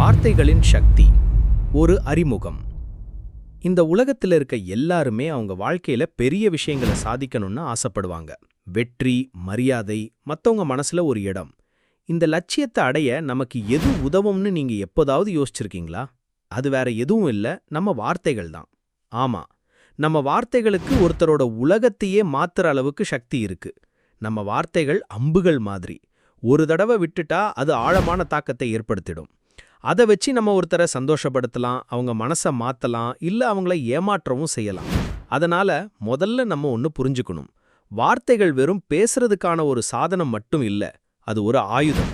வார்த்தைகளின் சக்தி ஒரு அறிமுகம். இந்த உலகத்துல இருக்க எல்லாருமே அவங்க வாழ்க்கையில பெரிய விஷயங்களை சாதிக்கணும்னு ஆசைப்படுவாங்க. வெற்றி மரியாதை மத்தவங்க மனசுல ஒரு இடம். இந்த லட்சியத்தை அடைய நமக்கு எது உதவும்னு நீங்க எப்போதாவது யோசிச்சிருக்கீங்களா? அது வேற எதுவும் இல்ல நம்ம வார்த்தைகள் தான். ஆமா நம்ம வார்த்தைகளுக்கு ஒருத்தரோட உலகத்தையே மாத்துற அளவுக்கு சக்தி இருக்கு. நம்ம வார்த்தைகள் அம்புகள் மாதிரி. ஒரு தடவை விட்டுட்டா அது ஆழமான தாக்கத்தை ஏற்படுத்திடும். அதை வச்சு நம்ம ஒருத்தரை சந்தோஷப்படுத்தலாம் அவங்க மனசை மாத்தலாம் இல்ல அவங்கள ஏமாற்றவும் செய்யலாம். அதனால முதல்ல நம்ம ஒன்று புரிஞ்சுக்கணும். வார்த்தைகள் வெறும் பேசுறதுக்கான ஒரு சாதனம் மட்டும் இல்ல அது ஒரு ஆயுதம்.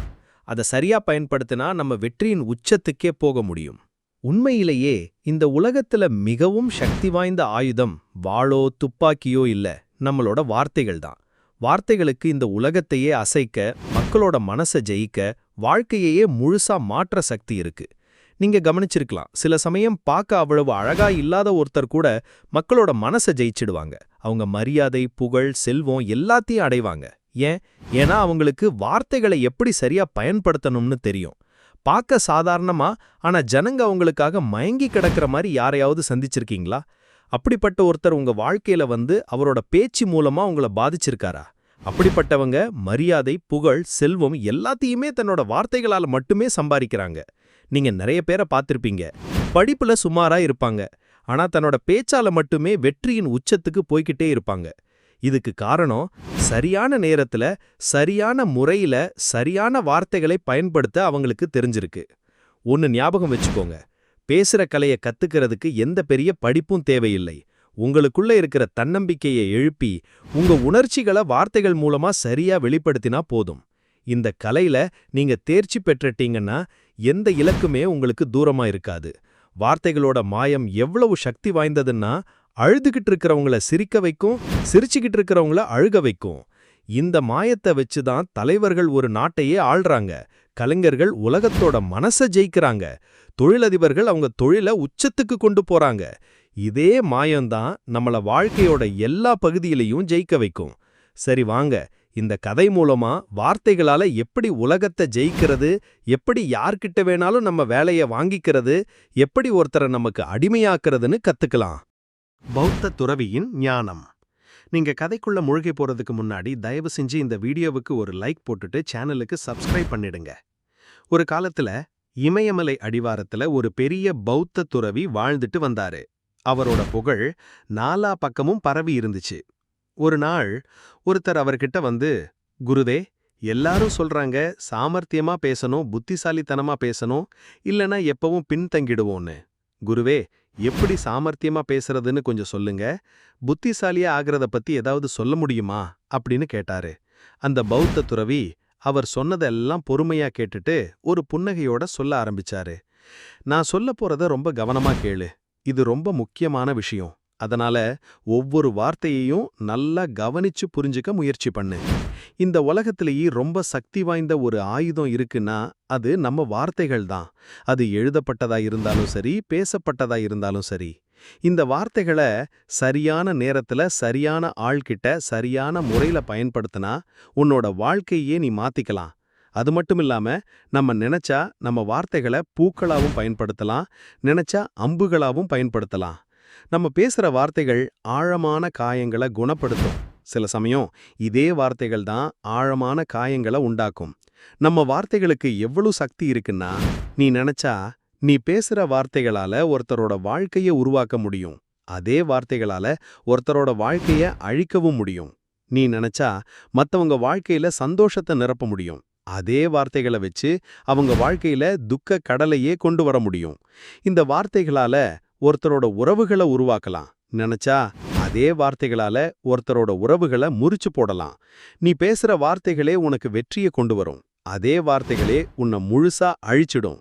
அதை சரியா பயன்படுத்தினா நம்ம வெற்றியின் உச்சத்துக்கே போக முடியும். உண்மையிலேயே இந்த உலகத்துல மிகவும் சக்தி வாய்ந்த ஆயுதம் வாளோ துப்பாக்கியோ இல்ல நம்மளோட வார்த்தைகள் தான். வார்த்தைகளுக்கு இந்த உலகத்தையே அசைக்க மக்களோட மனசை ஜெயிக்க வாழ்க்கையையே முழுசா மாற்ற சக்தி இருக்கு. நீங்க கவனிச்சிருக்கலாம் சில சமயம் பார்க்க அவ்வளவு அழகா இல்லாத ஒருத்தர் கூட மக்களோட மனசை ஜெயிச்சிடுவாங்க. அவங்க மரியாதை புகழ் செல்வம் எல்லாத்தையும் அடைவாங்க. ஏன்? ஏன்னா அவங்களுக்கு வார்த்தைகளை எப்படி சரியா பயன்படுத்தணும்னு தெரியும். பார்க்க சாதாரணமா ஆனா ஜனங்க அவங்களுக்காக மயங்கி கிடக்கிற மாதிரி யாரையாவது சந்திச்சிருக்கீங்களா? அப்படிப்பட்ட ஒருத்தர் உங்க வாழ்க்கையில வந்து அவரோட பேச்சு மூலமா உங்களை பாதிச்சிருக்காரா? அப்படிப்பட்டவங்க மரியாதை புகழ் செல்வம் எல்லாத்தையுமே தன்னோட வார்த்தைகளால மட்டுமே சம்பாதிக்கிறாங்க. நீங்க நிறைய பேரை பார்த்துருப்பீங்க. படிப்புல சுமாரா இருப்பாங்க. ஆனா தன்னோட பேச்சால மட்டுமே வெற்றியின் உச்சத்துக்கு போய்கிட்டே இருப்பாங்க. இதுக்கு காரணம் சரியான நேரத்துல சரியான முறையில சரியான வார்த்தைகளை பயன்படுத்த அவங்களுக்கு தெரிஞ்சிருக்கு. ஒன்னு ஞாபகம் வச்சுக்கோங்க. பேசுற கலைய கத்துக்கிறதுக்கு எந்த பெரிய படிப்பும் தேவையில்லை. உங்களுக்குள்ள இருக்கிற தன்னம்பிக்கையை எழுப்பி உங்க உணர்ச்சிகளை வார்த்தைகள் மூலமா சரியா வெளிப்படுத்தினா போதும். இந்த கலையில நீங்க தேர்ச்சி பெற்றுட்டீங்கன்னா எந்த இலக்குமே உங்களுக்கு தூரமா இருக்காது. வார்த்தைகளோட மாயம் எவ்வளவு சக்தி வாய்ந்ததுன்னா அழுதுகிட்டு இருக்கிறவங்கள சிரிக்க வைக்கும் சிரிச்சுக்கிட்டு இருக்கிறவங்கள அழுக வைக்கும். இந்த மாயத்தை வச்சு தான் தலைவர்கள் ஒரு நாட்டையே ஆள்றாங்க. கலைஞர்கள் உலகத்தோட மனச ஜெயிக்கிறாங்க. தொழிலதிபர்கள் அவங்க தொழில உச்சத்துக்கு கொண்டு போறாங்க. இதே மாயம்தான் நம்மள வாழ்க்கையோட எல்லா பகுதியிலையும் ஜெயிக்க வைக்கும். சரி வாங்க இந்த கதை மூலமா வார்த்தைகளால எப்படி உலகத்தை ஜெயிக்கிறது எப்படி யார்கிட்ட வேணாலும் நம்ம வேலைய வாங்கிக்கிறது எப்படி ஒருத்தரை நமக்கு அடிமையாக்குறதுன்னு கத்துக்கலாம். பௌத்த துறவியின் ஞானம். நீங்க கதைக்குள்ள மூழ்கி போறதுக்கு முன்னாடி தயவு செஞ்சு இந்த வீடியோவுக்கு ஒரு லைக் போட்டுட்டு சேனலுக்கு சப்ஸ்கிரைப் பண்ணிடுங்க. ஒரு காலத்துல இமயமலை அடிவாரத்துல ஒரு பெரிய பௌத்த துறவி வாழ்ந்துட்டு வந்தாரு. அவரோட புகழ் நாலா பக்கமும் பரவி இருந்துச்சு. ஒரு நாள் ஒருத்தர் அவர்கிட்ட வந்து குருதே எல்லாரும் சொல்றாங்க சாமர்த்தியமா பேசணும் புத்திசாலித்தனமா பேசணும் இல்லனா எப்பவும் பின்தங்கிடுவோன்னு குருவே எப்படி சாமர்த்தியமா பேசுறதுன்னு கொஞ்சம் சொல்லுங்க. புத்திசாலியா ஆகிறத பத்தி ஏதாவது சொல்ல முடியுமா? அப்படின்னு கேட்டாரு. அந்த பௌத்த துறவி அவர் சொன்னதெல்லாம் பொறுமையா கேட்டுட்டு ஒரு புன்னகையோட சொல்ல ஆரம்பிச்சாரு. நான் சொல்ல போறத ரொம்ப கவனமா கேளு. இது ரொம்ப முக்கியமான விஷயம். அதனால ஒவ்வொரு வார்த்தையையும் நல்லா கவனிச்சு புரிஞ்சுக்க முயற்சி பண்ணு. இந்த உலகத்திலேயே ரொம்ப சக்தி வாய்ந்த ஒரு ஆயுதம் இருக்குன்னா அது நம்ம வார்த்தைகள் தான். அது எழுதப்பட்டதா இருந்தாலும் சரி பேசப்பட்டதா இருந்தாலும் சரி. இந்த வார்த்தைகளை சரியான நேரத்துல சரியான ஆள்கிட்ட சரியான முறையில பயன்படுத்தினா உன்னோட வாழ்க்கையே நீ மாத்திக்கலாம். அது மட்டும் இல்லாம நம்ம நினைச்சா நம்ம வார்த்தைகளை பூக்களாவும் பயன்படுத்தலாம் நினைச்சா அம்புகளாவும் பயன்படுத்தலாம். நம்ம பேசுற வார்த்தைகள் ஆழமான காயங்களை குணப்படுத்தும். சில சமயம் இதே வார்த்தைகள் தான் ஆழமான காயங்களை உண்டாக்கும். நம்ம வார்த்தைகளுக்கு எவ்வளவு சக்தி இருக்குன்னா நீ நினைச்சா நீ பேசுற வார்த்தைகளால ஒருத்தரோட வாழ்க்கைய உருவாக்க முடியும். அதே வார்த்தைகளால ஒருத்தரோட வாழ்க்கைய அழிக்கவும் முடியும். நீ நினைச்சா மத்தவங்க வாழ்க்கையில சந்தோஷத்தை நிரப்ப முடியும். அதே வார்த்தைகளை வச்சு அவங்க வாழ்க்கையில துக்க கடலையே கொண்டு வர முடியும். இந்த வார்த்தைகளால ஒருத்தரோட உறவுகளை உருவாக்கலாம். நினைச்சா அதே வார்த்தைகளால ஒருத்தரோட உறவுகளை முறிச்சு போடலாம். நீ பேசுற வார்த்தைகளே உனக்கு வெற்றியை கொண்டு வரும். அதே வார்த்தைகளே உன்னை முழுசா அழிச்சிடும்.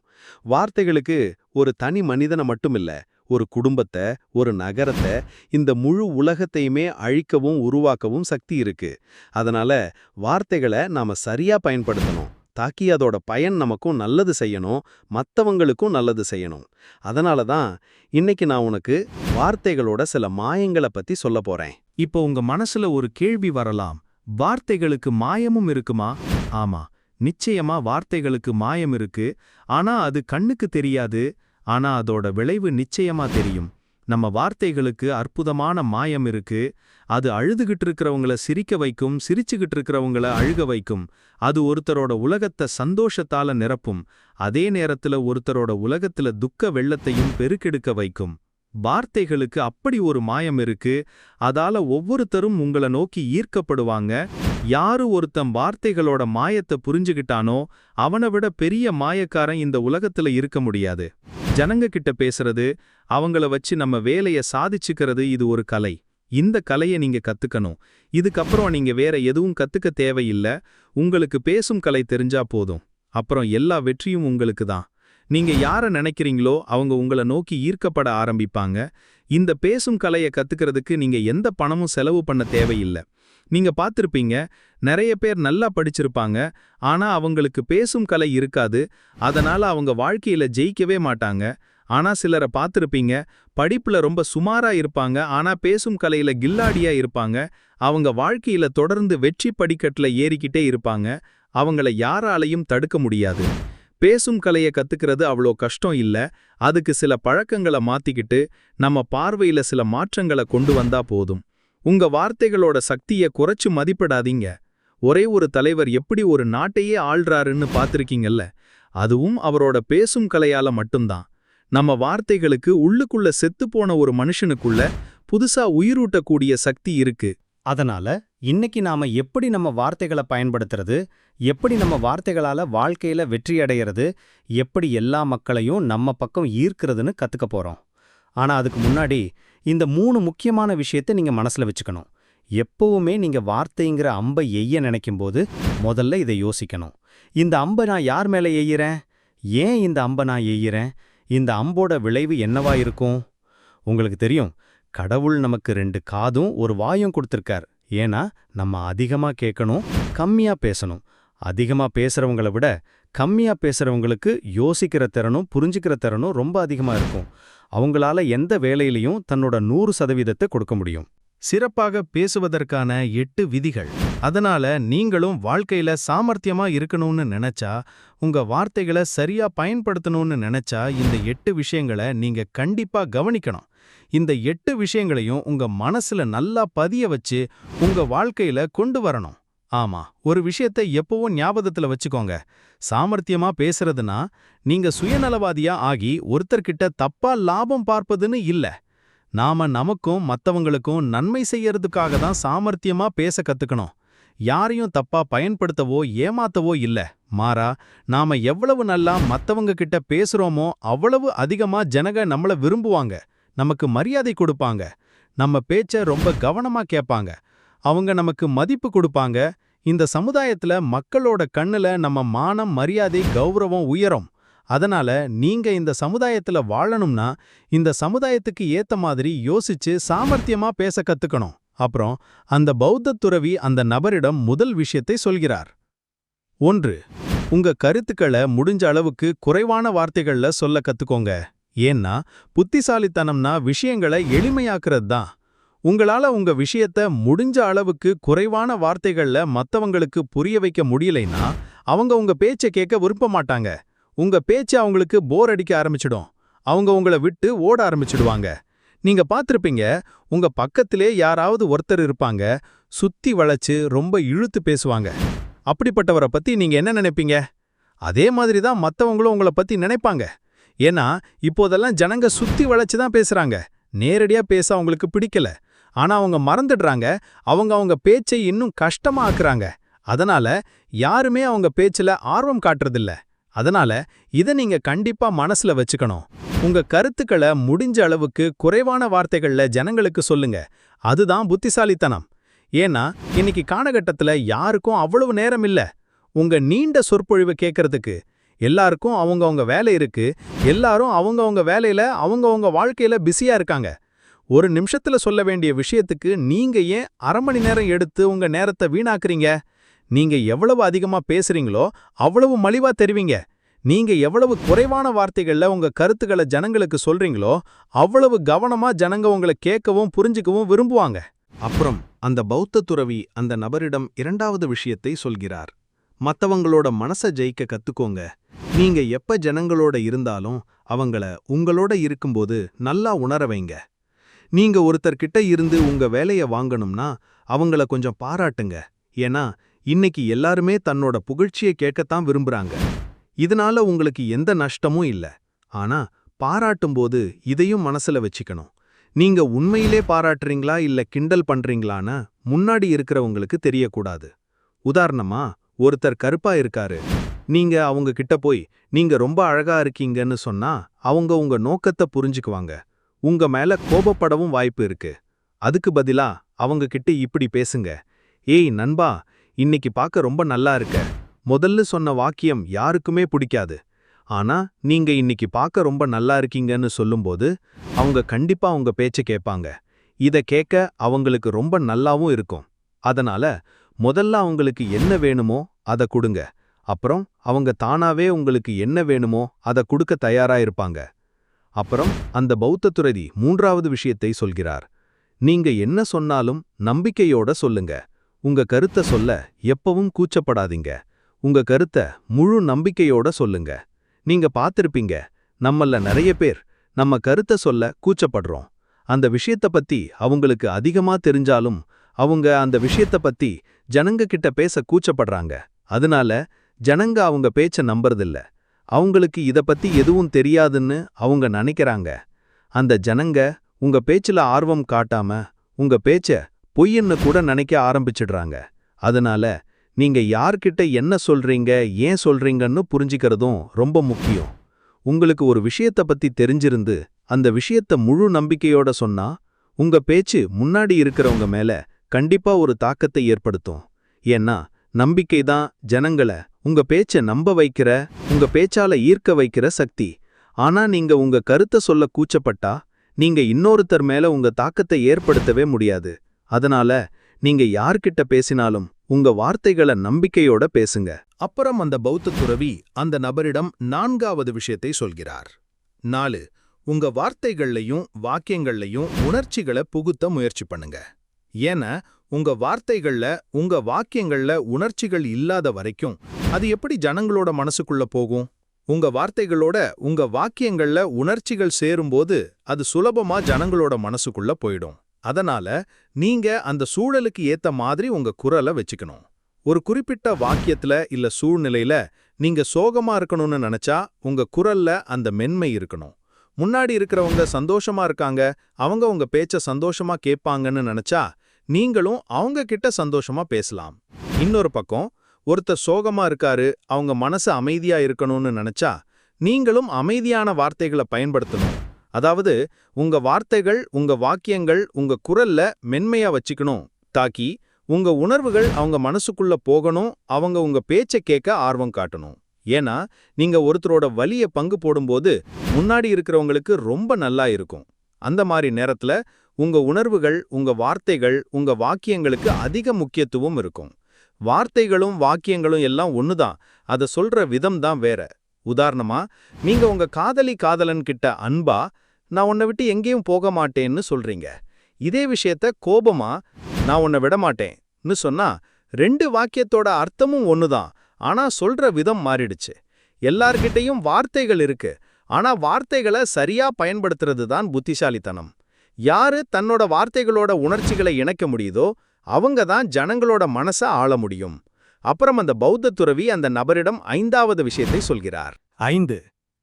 வார்த்தைகளுக்கு ஒரு தனி மனிதனை மட்டுமில்ல ஒரு குடும்பத்தை ஒரு நகரத்தை இந்த முழு உலகத்தையுமே அழிக்கவும் உருவாக்கவும் சக்தி இருக்கு. அதனால வார்த்தைகளை நாம சரியா பயன்படுத்தணும். தாக்கி அதோட பயன் நமக்கும் நல்லது செய்யணும் மத்தவங்களுக்கும் நல்லது செய்யணும். அதனால தான் இன்னைக்கு நான் உனக்கு வார்த்தைகளோட சில மாயங்களை பத்தி சொல்ல போறேன். இப்போ உங்க மனசுல ஒரு கேள்வி வரலாம். வார்த்தைகளுக்கு மாயமும் இருக்குமா? ஆமா. நிச்சயமா வார்த்தைகளுக்கு மாயம் இருக்கு. ஆனா அது கண்ணுக்கு தெரியாது. ஆனா அதோட விளைவு நிச்சயமா தெரியும். நம்ம வார்த்தைகளுக்கு அற்புதமான மாயம் இருக்கு. அது அழுதுகிட்டு இருக்கிறவங்கள சிரிக்க வைக்கும் சிரிச்சுகிட்டு இருக்கிறவங்கள அழுக வைக்கும். அது ஒருத்தரோட உலகத்தை சந்தோஷத்தால நிரப்பும். அதே நேரத்துல ஒருத்தரோட உலகத்துல துக்க வெள்ளத்தையும் பெருக்கெடுக்க வைக்கும். வார்த்தைகளுக்கு அப்படி ஒரு மாயம் இருக்கு. அதால ஒவ்வொருத்தரும் உங்கள நோக்கி ஈர்க்கப்படுவாங்க. யாரு ஒருத்தன் வார்த்தைகளோட மாயத்தை புரிஞ்சுகிட்டானோ அவனை விட பெரிய மாயக்காரன் இந்த உலகத்துல இருக்க முடியாது. ஜனங்க கிட்ட பேசுறது அவங்கள வச்சு நம்ம வேலைய சாதிச்சுக்கிறது இது ஒரு கலை. இந்த கலையை நீங்க கத்துக்கணும். இதுக்கப்புறம் நீங்க வேற எதுவும் கத்துக்க தேவையில்ல. உங்களுக்கு பேசும் கலை தெரிஞ்சா போதும். அப்புறம் எல்லா வெற்றியும் உங்களுக்கு தான். நீங்க யார நினைக்கிறீங்களோ அவங்க உங்கள நோக்கி ஈர்க்கப்பட ஆரம்பிப்பாங்க. இந்த பேசும் கலையை கத்துக்கிறதுக்கு நீங்க எந்த பணமும் செலவு பண்ண தேவையில்லை. நீங்க பார்த்திருப்பீங்க நிறைய பேர் நல்லா படிச்சிருப்பாங்க ஆனா அவங்களுக்கு பேசும் கலை இருக்காது அதனால அவங்க வாழ்க்கையில ஜெயிக்கவே மாட்டாங்க. ஆனா சிலரை பார்த்திருப்பீங்க படிப்புல ரொம்ப சுமாரா இருப்பாங்க ஆனா பேசும் கலையில கில்லாடியா இருப்பாங்க அவங்க வாழ்க்கையில தொடர்ந்து வெற்றி படிக்கட்டுல ஏறிக்கிட்டே இருப்பாங்க அவங்கள யாராலையும் தடுக்க முடியாது. பேசும் கலையை கத்துக்கிறது அவ்வளோ கஷ்டம் இல்ல அதுக்கு சில பழக்கங்களை மாத்திக்கிட்டு நம்ம பார்வையில சில மாற்றங்களை கொண்டு வந்தா போதும். உங்க வார்த்தைகளோட சக்தியை குறைச்சு மதிப்பிடாதீங்க. ஒரே ஒரு தலைவர் எப்படி ஒரு நாட்டையே ஆள்றாருன்னு பார்த்துருக்கீங்கல்ல அதுவும் அவரோட பேசும் கலையால மட்டும்தான். நம்ம வார்த்தைகளுக்கு உள்ளுக்குள்ள செத்துப்போன ஒரு மனுஷனுக்குள்ள புதுசா உயிரூட்டக்கூடிய சக்தி இருக்கு. அதனால இன்னைக்கு நாம எப்படி நம்ம வார்த்தைகளை பயன்படுத்துறது எப்படி நம்ம வார்த்தைகளால வாழ்க்கையில வெற்றி அடையிறது எப்படி எல்லா மக்களையும் நம்ம பக்கம் ஈர்க்கிறதுன்னு கத்துக்க போறோம். ஆனா அதுக்கு முன்னாடி இந்த மூணு முக்கியமான விஷயத்தை நீங்க மனசுல வச்சுக்கணும். எப்பவுமே நீங்க வார்த்தைங்கிற அம்பை எய்ய நினைக்கும்போது முதல்ல இதை யோசிக்கணும். இந்த அம்பை நான் யார் மேல எய்யறேன்? ஏன் இந்த அம்பை நான் எய்யறேன்? இந்த அம்போட விளைவு என்னவா இருக்கும்? உங்களுக்கு தெரியும் கடவுள் நமக்கு ரெண்டு காதும் ஒரு வாயும் கொடுத்துருக்கார். ஏன்னா நம்ம அதிகமா கேட்கணும் கம்மியா பேசணும். அதிகமா பேசுறவங்கள விட கம்மியா பேசுறவங்களுக்கு யோசிக்கிற திறனும் புரிஞ்சுக்கிற திறனும் ரொம்ப அதிகமா இருக்கும். அவங்களால எந்த வேலையிலையும் தன்னோட நூறு சதவீதத்தை கொடுக்க முடியும். சிறப்பாக பேசுவதற்கான எட்டு விதிகள். அதனால நீங்களும் வாழ்க்கையில சாமர்த்தியமா இருக்கணும்னு நினைச்சா உங்க வார்த்தைகளை சரியா பயன்படுத்தணும்னு நினைச்சா இந்த எட்டு விஷயங்களை நீங்க கண்டிப்பா கவனிக்கணும். இந்த எட்டு விஷயங்களையும் உங்க மனசுல நல்லா பதிய வச்சு உங்க வாழ்க்கையில கொண்டு வரணும். ஆமா ஒரு விஷயத்தை எப்பவும் ஞாபகத்துல வச்சுக்கோங்க. சாமர்த்தியமா பேசுறதுனா நீங்க சுயநலவாதியா ஆகி ஒருத்தர்கிட்ட தப்பா லாபம் பார்ப்பதுன்னு இல்ல. நாம நமக்கும் மத்தவங்களுக்கும் நன்மை செய்யறதுக்காக தான் சாமர்த்தியமா பேச கத்துக்கணும். யாரையும் தப்பா பயன்படுத்தவோ ஏமாத்தவோ இல்ல. மாறா நாம எவ்வளவு நல்லா மத்தவங்க கிட்ட பேசுறோமோ அவ்வளவு அதிகமா ஜனக நம்மள விரும்புவாங்க. நமக்கு மரியாதை கொடுப்பாங்க. நம்ம பேச்ச ரொம்ப கவனமா கேட்பாங்க. அவங்க நமக்கு மதிப்பு கொடுப்பாங்க. இந்த சமுதாயத்துல மக்களோட கண்ணுல நம்ம மானம் மரியாதை கௌரவம் உயரும். அதனால நீங்க இந்த சமுதாயத்துல வாழணும்னா இந்த சமுதாயத்துக்கு ஏத்த மாதிரி யோசிச்சு சாமர்த்தியமா பேச கத்துக்கணும். அப்புறம் அந்த பௌத்த துறவி அந்த நபரிடம் முதல் விஷயத்தை சொல்கிறார். ஒன்று உங்க கருத்துக்களை முடிஞ்ச அளவுக்கு குறைவான வார்த்தைகள்ல சொல்ல கத்துக்கோங்க. ஏன்னா புத்திசாலித்தனம்னா விஷயங்களை எளிமையாக்குறது தான் உங்களால உங்க விஷயத்த முடிஞ்ச அளவுக்கு குறைவான வார்த்தைகள்ல மத்தவங்களுக்கு புரிய வைக்க முடியலைன்னா அவங்க உங்க பேச்சை கேட்க விரும்ப மாட்டாங்க. உங்க பேச்சு அவங்களுக்கு போர் அடிக்க ஆரம்பிச்சிடும். அவங்க உங்களை விட்டு ஓட ஆரம்பிச்சிடுவாங்க. நீங்க பார்த்துருப்பீங்க உங்க பக்கத்திலே யாராவது ஒருத்தர் இருப்பாங்க சுத்தி வளைச்சு ரொம்ப இழுத்து பேசுவாங்க. அப்படிப்பட்டவரை பத்தி நீங்க என்ன நினைப்பீங்க? அதே மாதிரி தான் மத்தவங்களும் உங்களை பத்தி நினைப்பாங்க. ஏன்னா இப்போதெல்லாம் ஜனங்க சுத்தி வளைச்சு தான் பேசுறாங்க. நேரடியா பேச அவங்களுக்கு பிடிக்கல. ஆனா அவங்க மறந்துடுறாங்க. அவங்க அவங்க பேச்சை இன்னும் கஷ்டமா ஆக்குறாங்க அதனால யாருமே அவங்க பேச்சுல ஆர்வம் காட்டுறதில்ல. அதனால இத நீங்க கண்டிப்பா மனசுல வச்சுக்கணும். உங்க கருத்துக்களை முடிஞ்ச அளவுக்கு குறைவான வார்த்தைகள்ல ஜனங்களுக்கு சொல்லுங்க. அதுதான் புத்திசாலித்தனம். ஏன்னா இன்னைக்கு காலகட்டத்துல யாருக்கும் அவ்வளவு நேரம் இல்ல. உங்க நீண்ட சொற்பொழிவு கேட்கறதுக்கு எல்லாருக்கும் அவங்கவுங்க வேலை இருக்கு. எல்லாரும் அவங்கவுங்க வேலையில அவங்கவங்க வாழ்க்கையில பிஸியா இருக்காங்க. ஒரு நிமிஷத்துல சொல்ல வேண்டிய விஷயத்துக்கு நீங்க ஏன் அரை மணி நேரம் எடுத்து உங்க நேரத்தை வீணாக்குறீங்க? நீங்க எவ்வளவு அதிகமா பேசுறீங்களோ அவ்வளவு மலிவா தெரிவிங்க. நீங்க எவ்வளவு குறைவான வார்த்தைகள்ல உங்க கருத்துக்களை ஜனங்களுக்கு சொல்றீங்களோ அவ்வளவு கவனமா ஜனங்க உங்களை கேட்கவும் புரிஞ்சுக்கவும் விரும்புவாங்க. அப்புறம் அந்த பௌத்த துறவி அந்த நபரிடம் இரண்டாவது விஷயத்தை சொல்கிறார். மத்தவங்களோட மனச ஜெயிக்க கத்துக்கோங்க. நீங்க எப்ப ஜனங்களோட இருந்தாலும் அவங்கள உங்களோட இருக்கும்போது நல்லா உணர வைங்க. நீங்க ஒருத்தர்கிட்ட இருந்து உங்க வேலைய வாங்கணும்னா அவங்கள கொஞ்சம் பாராட்டுங்க. ஏன்னா இன்னைக்கு எல்லாருமே தன்னோட புகழ்ச்சியை கேட்கத்தான் விரும்புறாங்க. இதனால உங்களுக்கு எந்த நஷ்டமும் இல்ல. ஆனா பாராட்டும்போது இதையும் மனசுல வச்சுக்கணும். நீங்க உண்மையிலே பாராட்டுறீங்களா இல்ல கிண்டல் பண்றீங்களான்னு முன்னாடி இருக்கிறவங்களுக்கு தெரியக்கூடாது. உதாரணமா ஒருத்தர் கருப்பா இருக்காரு. நீங்க அவங்க கிட்ட போய் நீங்க ரொம்ப அழகா இருக்கீங்கன்னு சொன்னா அவங்க உங்க நோக்கத்தை புரிஞ்சுக்குவாங்க. உங்க மேல கோபப்படவும் வாய்ப்பு இருக்கு. அதுக்கு பதிலா அவங்க கிட்ட இப்படி பேசுங்க. ஏய் நண்பா இன்னைக்கு பார்க்க ரொம்ப நல்லா இருக்க. முதல்ல சொன்ன வாக்கியம் யாருக்குமே பிடிக்காது. ஆனா நீங்க இன்னைக்கு பார்க்க ரொம்ப நல்லா இருக்கீங்கன்னு சொல்லும்போது அவங்க கண்டிப்பா உங்க பேச்ச கேட்பாங்க. இத கேட்க அவங்களுக்கு ரொம்ப நல்லாவும் இருக்கும். அதனால முதல்ல அவங்களுக்கு என்ன வேணுமோ அத கொடுங்க. அப்புறம் அவங்க தானாவே உங்களுக்கு என்ன வேணுமோ அத கொடுக்க தயாரா இருப்பாங்க. அப்புறம் அந்த பௌத்த துறதி மூன்றாவது விஷயத்தை சொல்கிறார். நீங்க என்ன சொன்னாலும் நம்பிக்கையோட சொல்லுங்க. உங்க கருத்த சொல்ல எப்பவும் கூச்சப்படாதீங்க. உங்க கருத்த முழு நம்பிக்கையோட சொல்லுங்க. நீங்க பார்த்திருப்பீங்க நம்மள நிறைய பேர் நம்ம கருத்த சொல்ல கூச்சப்படுறோம். அந்த விஷயத்த பத்தி அவங்களுக்கு அதிகமா தெரிஞ்சாலும் அவங்க அந்த விஷயத்த பத்தி ஜனங்க கிட்ட பேச கூச்சப்படுறாங்க. அதனால ஜனங்க அவங்க பேச்ச நம்புறதில்ல. அவங்களுக்கு இத பத்தி எதுவும் தெரியாதுன்னு அவங்க நினைக்கிறாங்க. அந்த ஜனங்க உங்க பேச்சுல ஆர்வம் காட்டாம உங்க பேச்ச பொய்ன்னு கூட நினைக்க ஆரம்பிச்சிடுறாங்க. அதனால நீங்க யார்கிட்ட என்ன சொல்றீங்க ஏன் சொல்றீங்கன்னு புரிஞ்சிக்கிறதும் ரொம்ப முக்கியம். உங்களுக்கு ஒரு விஷயத்த பத்தி தெரிஞ்சிருந்து அந்த விஷயத்த முழு நம்பிக்கையோட சொன்னா உங்க பேச்சு முன்னாடி இருக்கிறவங்க மேல கண்டிப்பா ஒரு தாக்கத்தை ஏற்படுத்தும். ஏன்னா நம்பிக்கை தான் ஜனங்கள உங்க பேச்ச நம்ப வைக்கிற உங்க பேச்சால ஈர்க்க வைக்கிற சக்தி. ஆனா நீங்க உங்க கருத்த சொல்ல கூச்சப்பட்டா நீங்க இன்னொருத்தர் மேல உங்க தாக்கத்தை ஏற்படுத்தவே முடியாது. அதனால நீங்க யார்கிட்ட பேசினாலும் உங்க வார்த்தைகளை நம்பிக்கையோட பேசுங்க. அப்புறம் அந்த பௌத்த துறவி அந்த நபரிடம் நான்காவது விஷயத்தை சொல்கிறார். நாலு உங்க வார்த்தைகள்லையும் வாக்கியங்கள்லையும் உணர்ச்சிகளை புகுத்த முயற்சி பண்ணுங்க. ஏன்னா உங்க வார்த்தைகள்ல உங்க வாக்கியங்கள்ல உணர்ச்சிகள் இல்லாத வரைக்கும் அது எப்படி ஜனங்களோட மனசுக்குள்ள போகும்? உங்க வார்த்தைகளோட உங்க வாக்கியங்கள்ல உணர்ச்சிகள் சேரும்போது அது சுலபமா ஜனங்களோட மனசுக்குள்ள போயிடும். அதனால நீங்க அந்த சூழலுக்கு ஏத்த மாதிரி உங்க குரலை வச்சுக்கணும். ஒரு குறிப்பிட்ட வாக்கியத்துல இல்ல சூழ்நிலையில நீங்க சோகமா இருக்கணும்னு நினைச்சா உங்க குரல்ல அந்த மென்மை இருக்கணும். முன்னாடி இருக்கிறவங்க சந்தோஷமா இருக்காங்க அவங்க உங்க பேச்ச சந்தோஷமா கேட்பாங்கன்னு நினைச்சா நீங்களும் அவங்க கிட்ட சந்தோஷமா பேசலாம். இன்னொரு பக்கம் ஒருத்தர் சோகமா இருக்காரு அவங்க மனசு அமைதியா இருக்கணும்னு நினைச்சா நீங்களும் அமைதியான வார்த்தைகளை பயன்படுத்தணும். அதாவது உங்க வார்த்தைகள் உங்க வாக்கியங்கள் உங்க குரல்ல மென்மையா வச்சுக்கணும். தாக்கி உங்க உணர்வுகள் அவங்க மனசுக்குள்ள போகணும் அவங்க உங்க பேச்சை கேட்க ஆர்வம் காட்டணும். ஏன்னா நீங்க ஒருத்தரோட வலிய பங்கு போடும்போது முன்னாடி இருக்கிறவங்களுக்கு ரொம்ப நல்லா இருக்கும். அந்த மாதிரி நேரத்துல உங்க உணர்வுகள் உங்க வார்த்தைகள் உங்க வாக்கியங்களுக்கு அதிக முக்கியத்துவம் இருக்கும். வார்த்தைகளும் வாக்கியங்களும் எல்லாம் ஒண்ணுதான். அத சொல்ற விதம் தான் வேற. உதாரணமா நீங்க உங்க காதலி காதலன் கிட்ட அன்பா நான் உன்னை விட்டு எங்கேயும் போக மாட்டேன்னு சொல்றீங்க. இதே விஷயத்த கோபமா நான் உன்னை விட மாட்டேன்னு சொன்னா ரெண்டு வாக்கியத்தோட அர்த்தமும் ஒண்ணுதான். ஆனா சொல்ற விதம் மாறிடுச்சு. எல்லார்கிட்டயும் வார்த்தைகள் இருக்கு. ஆனா வார்த்தைகளை சரியா பயன்படுத்துறது தான் புத்திசாலித்தனம். யாரு தன்னோட வார்த்தைகளோட உணர்ச்சிகளை இணைக்க முடியுதோ அவங்க தான் ஜனங்களோட மனச ஆள முடியும். அப்புறம் அந்த பௌத்த துறவி அந்த நபரிடம் ஐந்தாவது விஷயத்தை சொல்கிறார். ஐந்து.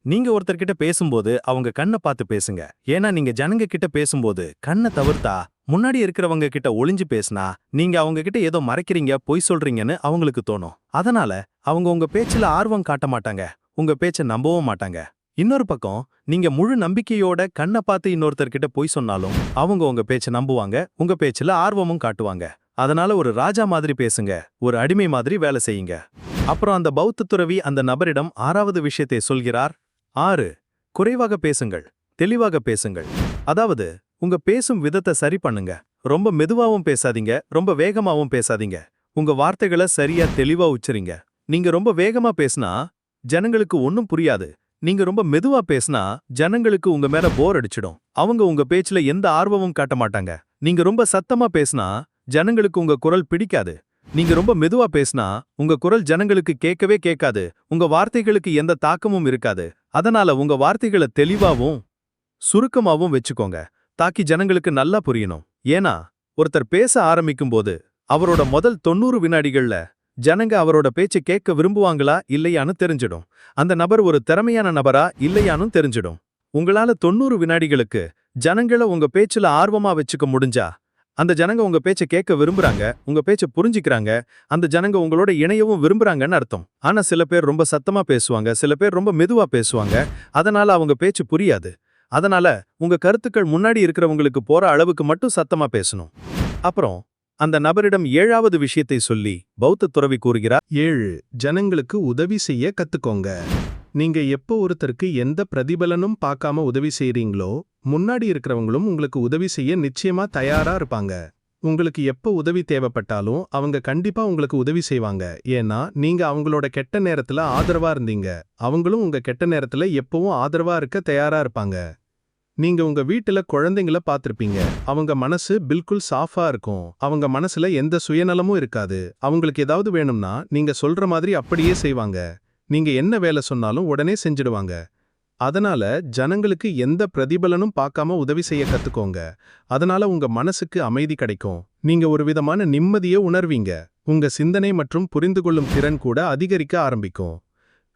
நீங்க ஒருத்தர்கிட்ட பேசும்போது அவங்க கண்ணை பார்த்து பேசுங்க. ஏன்னா நீங்க ஜனங்க கிட்ட பேசும்போது கண்ணை தவிர்த்தா முன்னாடி இருக்கிறவங்க கிட்ட ஒளிஞ்சு பேசினா நீங்க அவங்க கிட்ட ஏதோ மறைக்கிறீங்க பொய் சொல்றீங்கன்னு அவங்களுக்கு தோணும். அதனால அவங்க உங்க பேச்சுல ஆர்வம் காட்ட மாட்டாங்க. உங்க பேச்ச நம்பவும் மாட்டாங்க. இன்னொரு பக்கம் நீங்க முழு நம்பிக்கையோட கண்ணை பார்த்து இன்னொருத்தர்கிட்ட பொய் சொன்னாலும் அவங்க உங்க பேச்ச நம்புவாங்க உங்க பேச்சுல ஆர்வமும் காட்டுவாங்க. அதனால ஒரு ராஜா மாதிரி பேசுங்க ஒரு அடிமை மாதிரி வேலை செய்யுங்க. அப்புறம் அந்த பௌத்த துறவி அந்த நபரிடம் ஆறாவது விஷயத்தை சொல்கிறார். ஆறு குறைவாக பேசுங்கள் தெளிவாக பேசுங்கள். அதாவது உங்க பேசும் விதத்தை சரி பண்ணுங்க. ரொம்ப மெதுவாவும் பேசாதீங்க ரொம்ப வேகமாவும் பேசாதீங்க. உங்க வார்த்தைகளை சரியா தெளிவா உச்சரிங்க. நீங்க ரொம்ப வேகமா பேசினா ஜனங்களுக்கு ஒன்னும் புரியாது. நீங்க ரொம்ப மெதுவா பேசினா ஜனங்களுக்கு உங்க மேல போர் அடிச்சிடும். அவங்க உங்க பேச்சுல எந்த ஆர்வமும் காட்ட மாட்டாங்க. நீங்க ரொம்ப சத்தமா பேசினா ஜனங்களுக்கு உங்க குரல் பிடிக்காது. நீங்க ரொம்ப மெதுவா பேசினா உங்க குரல் ஜனங்களுக்கு கேட்கவே கேட்காது. உங்க வார்த்தைகளுக்கு எந்த தாக்கமும் இருக்காது. அதனால உங்க வார்த்தைகளை தெளிவாவும் சுருக்கமாவும் வச்சுக்கோங்க. தாக்கி ஜனங்களுக்கு நல்லா புரியணும். ஏன்னா ஒருத்தர் பேச ஆரம்பிக்கும்போது அவரோட முதல் தொண்ணூறு வினாடிகள்ல ஜனங்க அவரோட பேச்சு கேட்க விரும்புவாங்களா இல்லையான்னு தெரிஞ்சிடும். அந்த நபர் ஒரு திறமையான நபரா இல்லையானும் தெரிஞ்சிடும். உங்களால தொண்ணூறு வினாடிகளுக்கு ஜனங்கள உங்க பேச்சுல ஆர்வமா வச்சுக்க முடிஞ்சா? அந்த ஜனங்க உங்க பேச்சை கேட்க விரும்புறாங்க உங்க பேச்சை புரிஞ்சுக்கிறாங்க அந்த ஜனங்க உங்களோட இணையவும் விரும்புறாங்கன்னு அர்த்தம். ஆனா சில பேர் ரொம்ப சத்தமா பேசுவாங்க சில பேர் ரொம்ப மெதுவா பேசுவாங்க அதனால அவங்க பேச்சு புரியாது. அதனால உங்க கருத்துக்கள் முன்னாடி இருக்கிறவங்களுக்கு போற அளவுக்கு மட்டும் சத்தமா பேசணும். அப்புறம் அந்த நபரிடம் ஏழாவது விஷயத்தை சொல்லி பௌத்த துறவி கூறுகிறார் ஏழு ஜனங்களுக்கு உதவி செய்ய கத்துக்கோங்க. நீங்க எப்போ ஒருத்தருக்கு எந்த பிரதிபலனும் பார்க்காம உதவி செய்றீங்களோ முன்னாடி இருக்கிறவங்களும் உங்களுக்கு உதவி செய்ய நிச்சயமா தயாரா இருப்பாங்க. உங்களுக்கு எப்போ உதவி தேவைப்பட்டாலும் அவங்க கண்டிப்பா உங்களுக்கு உதவி செய்வாங்க. ஏன்னா நீங்க அவங்களோட கெட்ட நேரத்துல ஆதரவா இருந்தீங்க. அவங்களும் உங்க கெட்ட நேரத்துல எப்பவும் ஆதரவா இருக்க தயாரா இருப்பாங்க. நீங்க உங்க வீட்டுல குழந்தைங்கள பாத்திருப்பீங்க அவங்க மனசு பில்குல் சாஃபா இருக்கும். அவங்க மனசுல எந்த சுயநலமும் இருக்காது. அவங்களுக்கு ஏதாவது வேணும்னா நீங்க சொல்ற மாதிரி அப்படியே செய்வாங்க. நீங்க என்ன வேலை சொன்னாலும் உடனே செஞ்சிடுவாங்க. அதனால ஜனங்களுக்கு எந்த பிரதிபலனும் பார்க்காம உதவி செய்ய கத்துக்கோங்க. அதனால உங்க மனசுக்கு அமைதி கிடைக்கும். நீங்க ஒரு விதமான நிம்மதியை உணர்வீங்க. உங்க சிந்தனை மற்றும் புரிந்துகொள்ளும் திறன் கூட அதிகரிக்க ஆரம்பிக்கும்.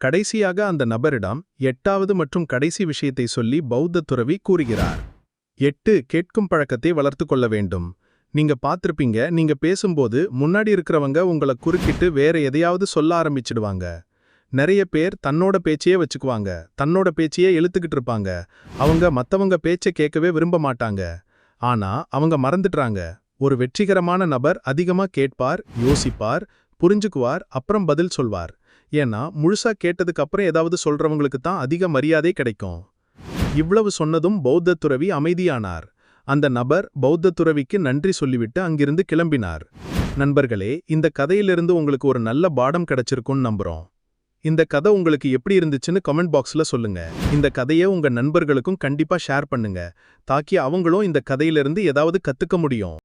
கடைசியாக அந்த நபரிடம் எட்டாவது மற்றும் கடைசி விஷயத்தை சொல்லி பௌத்த துறவி கூறுகிறார். எட்டு கேட்கும் பழக்கத்தை வளர்த்து கொள்ள வேண்டும். நீங்க பார்த்திருப்பீங்க நீங்க பேசும்போது முன்னாடி இருக்கிறவங்க உங்களை குறுக்கிட்டு வேற எதையாவது சொல்ல ஆரம்பிச்சிடுவாங்க. நிறைய பேர் தன்னோட பேச்சையே வச்சுக்குவாங்க தன்னோட பேச்சையே இழுத்துக்கிட்டு இருப்பாங்க. அவங்க மத்தவங்க பேச்சை கேட்கவே விரும்ப மாட்டாங்க. ஆனா அவங்க மறந்துடுறாங்க. ஒரு வெற்றிகரமான நபர் அதிகமா கேட்பார் யோசிப்பார் புரிஞ்சுக்குவார் அப்புறம் பதில் சொல்வார். ஏன்னா முழுசா கேட்டதுக்கு அப்புறம் ஏதாவது சொல்றவங்களுக்கு தான் அதிக மரியாதை கிடைக்கும். இவ்வளவு சொன்னதும் பௌத்த துறவி அமைதியானார். அந்த நபர் பௌத்த துறவிக்கு நன்றி சொல்லிவிட்டு அங்கிருந்து கிளம்பினார். நண்பர்களே இந்த கதையிலிருந்து உங்களுக்கு ஒரு நல்ல பாடம் கிடைச்சிருக்கும்னு நம்புறோம். இந்த கதை உங்களுக்கு எப்படி இருந்துச்சுன்னு கமெண்ட் பாக்ஸ்ல சொல்லுங்க. இந்த கதையை உங்க நண்பர்களுக்கும் கண்டிப்பா ஷேர் பண்ணுங்க. தாக்கி அவங்களும் இந்த கதையிலிருந்து ஏதாவது கத்துக்க முடியும்.